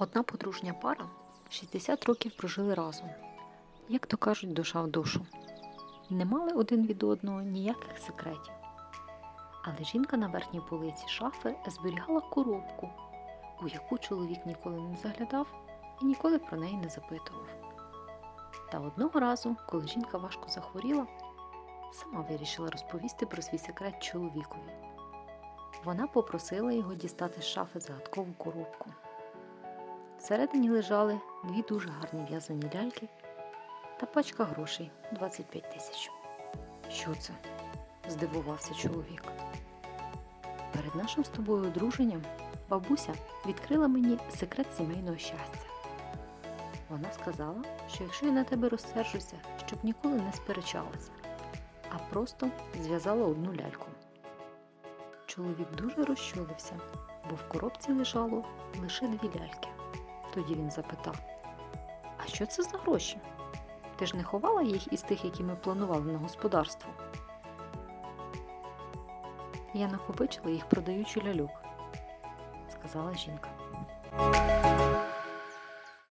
Одна подружня пара 60 років прожили разом. Як то кажуть, душа в душу. Не мали один від одного ніяких секретів. Але жінка на верхній полиці шафи зберігала коробку, у яку чоловік ніколи не заглядав і ніколи про неї не запитував. Та одного разу, коли жінка важко захворіла, сама вирішила розповісти про свій секрет чоловікові. Вона попросила його дістати з шафи загадкову коробку. Всередині лежали дві дуже гарні в'язані ляльки та пачка грошей 25 тисяч. Що це? здивувався чоловік. Перед нашим з тобою одруженням бабуся відкрила мені секрет сімейного щастя. Вона сказала, що якщо я на тебе розсержуся, щоб ніколи не сперечалася, а просто зв'язала одну ляльку. Чоловік дуже розчулився, бо в коробці лежало лише дві ляльки. Тоді він запитав: А що це за гроші? Ти ж не ховала їх із тих, які ми планували на господарство? Я накопичила їх, продаючи ляльок, сказала жінка.